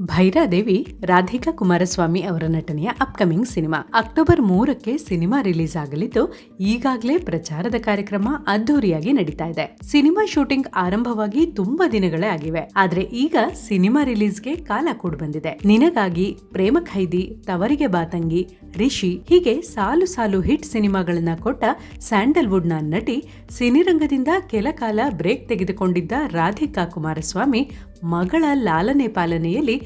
ಭೈರಾದೇವಿ ರಾಧಿಕಾ ಕುಮಾರಸ್ವಾಮಿ ಅವರ ನಟನೆಯ upcoming cinema October ಮೂರಕ್ಕೆ ಸಿನಿಮಾ ರಿಲೀಸ್ ಆಗಲಿದ್ದು, ಈಗಾಗಲೇ ಪ್ರಚಾರದ ಕಾರ್ಯಕ್ರಮ ಅದ್ದೂರಿಯಾಗಿ ನಡೀತಾ ಇದೆ. ಸಿನಿಮಾ ಶೂಟಿಂಗ್ ಆರಂಭವಾಗಿ ತುಂಬಾ ದಿನಗಳೇ ಆಗಿವೆ. ಆದ್ರೆ ಈಗ ಸಿನಿಮಾ ರಿಲೀಸ್ಗೆ ಕಾಲ ಕೂಡ ಬಂದಿದೆ. ನಿನಗಾಗಿ ಪ್ರೇಮ ಖೈದಿ, ತವರಿಗೆ ಬಾತಂಗಿ, ರಿಷಿ ಹೀಗೆ ಸಾಲು ಸಾಲು ಹಿಟ್ ಸಿನಿಮಾಗಳನ್ನ ಕೊಟ್ಟ ಸ್ಯಾಂಡಲ್ವುಡ್ನ ನಟಿ ಸಿನಿರಂಗದಿಂದ ಕೆಲ ಕಾಲ ಬ್ರೇಕ್ ತೆಗೆದುಕೊಂಡಿದ್ದ ರಾಧಿಕಾ ಕುಮಾರಸ್ವಾಮಿ ಮಗಳ ಲಾಲನೆ ಪಾಲನೆಯಲ್ಲಿ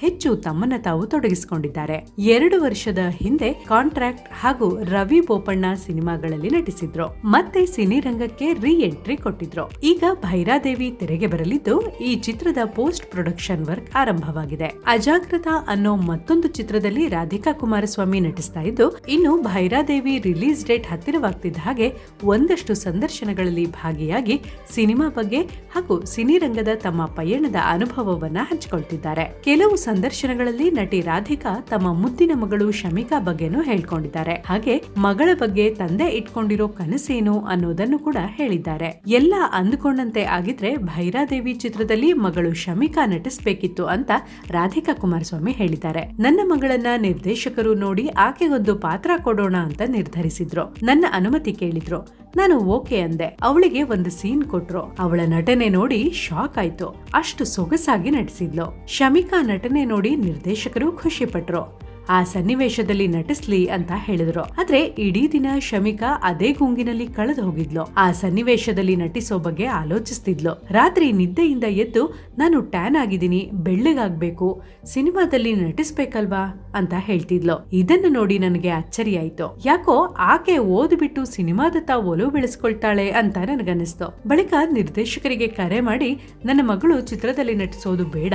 ಹೆಚ್ಚು ತಮ್ಮನ್ನ ತಾವು ತೊಡಗಿಸಿಕೊಂಡಿದ್ದಾರೆ. ಎರಡು ವರ್ಷದ ಹಿಂದೆ ಕಾಂಟ್ರಾಕ್ಟ್ ಹಾಗೂ ರವಿ ಬೋಪಣ್ಣ ಸಿನಿಮಾಗಳಲ್ಲಿ ನಟಿಸಿದ್ರು. ಮತ್ತೆ ಸಿನಿರಂಗಕ್ಕೆ ರೀ ಎಂಟ್ರಿ ಕೊಟ್ಟಿದ್ರು. ಈಗ ಭೈರಾದೇವಿ ತೆರೆಗೆ ಬರಲಿದ್ದು ಈ ಚಿತ್ರದ ಪೋಸ್ಟ್ ಪ್ರೊಡಕ್ಷನ್ ವರ್ಕ್ ಆರಂಭವಾಗಿದೆ. ಅಜಾಗ್ರತಾ ಅನ್ನೋ ಮತ್ತೊಂದು ಚಿತ್ರದಲ್ಲಿ ರಾಧಿಕಾ ಕುಮಾರಸ್ವಾಮಿ ನಟಿಸ್ತಾ ಇದ್ದು, ಇನ್ನು ಭೈರಾದೇವಿ ರಿಲೀಸ್ ಡೇಟ್ ಹತ್ತಿರವಾಗ್ತಿದ್ದ ಹಾಗೆ ಒಂದಷ್ಟು ಸಂದರ್ಶನಗಳಲ್ಲಿ ಭಾಗಿಯಾಗಿ ಸಿನಿಮಾ ಬಗ್ಗೆ ಹಾಗೂ ಸಿನಿರಂಗದ ತಮ್ಮ ಪಯಣದ ಅನುಭವವನ್ನ ಹಂಚಿಕೊಳ್ತಿದ್ದಾರೆ. ಕೆಲವು ಸಂದರ್ಶನಗಳಲ್ಲಿ ನಟಿ ರಾಧಿಕಾ ತಮ್ಮ ಮುದ್ದಿನ ಮಗಳು ಶಮಿಕಾ ಬಗ್ಗೆನೂ ಹೇಳ್ಕೊಂಡಿದ್ದಾರೆ. ಹಾಗೆ ಮಗಳ ಬಗ್ಗೆ ತಂದೆ ಇಟ್ಕೊಂಡಿರೋ ಕನಸೇನು ಅನ್ನೋದನ್ನು ಕೂಡ ಹೇಳಿದ್ದಾರೆ. ಎಲ್ಲ ಅಂದುಕೊಂಡಂತೆ ಆಗಿದ್ರೆ ಭೈರಾದೇವಿ ಚಿತ್ರದಲ್ಲಿ ಮಗಳು ಶಮಿಕಾ ನಟಿಸಬೇಕಿತ್ತು ಅಂತ ರಾಧಿಕಾ ಕುಮಾರಸ್ವಾಮಿ ಹೇಳಿದ್ದಾರೆ. ನನ್ನ ಮಗಳನ್ನ ನಿರ್ದೇಶಕರು ನೋಡಿ ಆಕೆಗೊಂದು ಪಾತ್ರ ಕೊಡೋಣ ಅಂತ ನಿರ್ಧರಿಸಿದ್ರು. ನನ್ನ ಅನುಮತಿ ಕೇಳಿದ್ರು. ನಾನು ಓಕೆ ಅಂದೆ. ಅವಳಿಗೆ ಒಂದು ಸೀನ್ ಕೊಟ್ರು. ಅವಳ ನಟನೆ ನೋಡಿ ಶಾಕ್ ಆಯ್ತು. ಅಷ್ಟು ಸೊಗಸಾಗಿ ನಟಿಸಿದ್ಲು. ಶಮಿಕಾ ನಟನೆ ನೋಡಿ ನಿರ್ದೇಶಕರು ಖುಷಿ ಪಟ್ರು. ಆ ಸನ್ನಿವೇಶದಲ್ಲಿ ನಟಿಸ್ಲಿ ಅಂತ ಹೇಳಿದ್ರು. ಆದ್ರೆ ಇಡೀ ದಿನ ಶಮಿಕಾ ಅದೇ ಗುಂಗಿನಲ್ಲಿ ಕಳೆದು ಹೋಗಿದ್ಲು. ಆ ಸನ್ನಿವೇಶದಲ್ಲಿ ನಟಿಸೋ ಬಗ್ಗೆ ಆಲೋಚಿಸ್ತಿದ್ಲು. ರಾತ್ರಿ ನಿದ್ದೆಯಿಂದ ಎದ್ದು, ನಾನು ಟ್ಯಾನ್ ಆಗಿದ್ದೀನಿ, ಬೆಳ್ಳಗಾಗ್ಬೇಕು, ಸಿನಿಮಾದಲ್ಲಿ ನಟಿಸ್ಬೇಕಲ್ವಾ? ಅಂತ ಹೇಳ್ತಿದ್ಲು. ಇದನ್ನು ನೋಡಿ ನನಗೆ ಅಚ್ಚರಿ ಆಯ್ತು ಯಾಕೋ ಆಕೆ ಓದ್ಬಿಟ್ಟು ಸಿನಿಮಾದತ್ತ ಒಲವು ಬೆಳೆಸ್ಕೊಳ್ತಾಳೆ ಅಂತ ನನಗನ್ನಿಸ್ತು. ಬಳಿಕ ನಿರ್ದೇಶಕರಿಗೆ ಕರೆ ಮಾಡಿ, ನನ್ನ ಮಗಳು ಚಿತ್ರದಲ್ಲಿ ನಟಿಸೋದು ಬೇಡ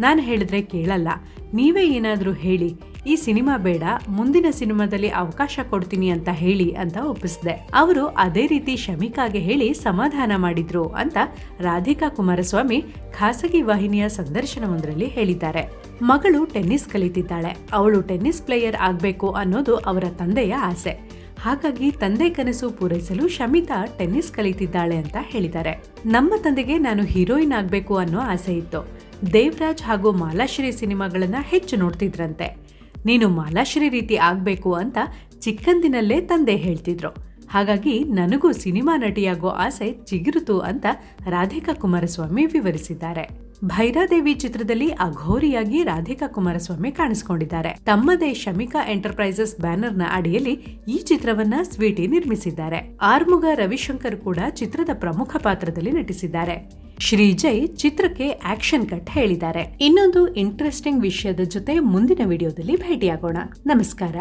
ನಾನು ಹೇಳಿದ್ರೆ ಕೇಳಲ್ಲ. ನೀವೇ ಏನಾದರೂ ಹೇಳಿ. ಈ ಸಿನಿಮಾ ಬೇಡ, ಮುಂದಿನ ಸಿನಿಮಾದಲ್ಲಿ ಅವಕಾಶ ಕೊಡ್ತೀನಿ ಅಂತ ಹೇಳಿ ಅಂತ ಒಪ್ಪಿಸಿದೆ. ಅವರು ಅದೇ ರೀತಿ ಶಮಿಕಾಗೆ ಹೇಳಿ ಸಮಾಧಾನ ಮಾಡಿದ್ರು ಅಂತ ರಾಧಿಕಾ ಕುಮಾರಸ್ವಾಮಿ ಖಾಸಗಿ ವಾಹಿನಿಯ ಸಂದರ್ಶನವೊಂದರಲ್ಲಿ ಹೇಳಿದ್ದಾರೆ. ಮಗಳು ಟೆನ್ನಿಸ್ ಕಲಿತಿದ್ದಾಳೆ. ಅವಳು ಟೆನ್ನಿಸ್ ಪ್ಲೇಯರ್ ಆಗ್ಬೇಕು ಅನ್ನೋದು ಅವರ ತಂದೆಯ ಆಸೆ. ಹಾಗಾಗಿ ತಂದೆ ಕನಸು ಪೂರೈಸಲು ಶಮಿತಾ ಟೆನ್ನಿಸ್ ಕಲಿತಿದ್ದಾಳೆ ಅಂತ ಹೇಳಿದ್ದಾರೆ. ನಮ್ಮ ತಂದೆಗೆ ನಾನು ಹೀರೋಯಿನ್ ಆಗಬೇಕು ಅನ್ನೋ ಆಸೆ ಇತ್ತು. ದೇವರಾಜ್ ಹಾಗೂ ಮಾಲಾಶ್ರೀ ಸಿನಿಮಾಗಳನ್ನ ಹೆಚ್ಚು ನೋಡ್ತಿದ್ರಂತೆ. ನೀನು ಮಾಲಾಶ್ರೀ ರೀತಿ ಆಗ್ಬೇಕು ಅಂತ ಚಿಕ್ಕಂದಿನಲ್ಲೇ ತಂದೆ ಹೇಳ್ತಿದ್ರು. ಹಾಗಾಗಿ ನನಗೂ ಸಿನಿಮಾ ನಟಿಯಾಗೋ ಆಸೆ ಚಿಗುರುತು ಅಂತ ರಾಧಿಕಾ ಕುಮಾರಸ್ವಾಮಿ ವಿವರಿಸಿದ್ದಾರೆ. ಭೈರಾದೇವಿ ಚಿತ್ರದಲ್ಲಿ ಅಘೋರಿಯಾಗಿ ರಾಧಿಕಾ ಕುಮಾರಸ್ವಾಮಿ ಕಾಣಿಸಿಕೊಂಡಿದ್ದಾರೆ. ತಮ್ಮದೇ ಶಮಿಕಾ ಎಂಟರ್ಪ್ರೈಸಸ್ ಬ್ಯಾನರ್ನ ಅಡಿಯಲ್ಲಿ ಈ ಚಿತ್ರವನ್ನ ಸ್ವೀಟಿ ನಿರ್ಮಿಸಿದ್ದಾರೆ. ಆರ್ಮುಗ ರವಿಶಂಕರ್ ಕೂಡ ಚಿತ್ರದ ಪ್ರಮುಖ ಪಾತ್ರದಲ್ಲಿ ನಟಿಸಿದ್ದಾರೆ. ಶ್ರೀಜಯ್ ಚಿತ್ರಕ್ಕೆ ಆಕ್ಷನ್ ಕಟ್ ಹೇಳಿದ್ದಾರೆ. ಇನ್ನೊಂದು ಇಂಟ್ರೆಸ್ಟಿಂಗ್ ವಿಷಯದ ಜೊತೆ ಮುಂದಿನ ವಿಡಿಯೋದಲ್ಲಿ ಭೇಟಿಯಾಗೋಣ. ನಮಸ್ಕಾರ.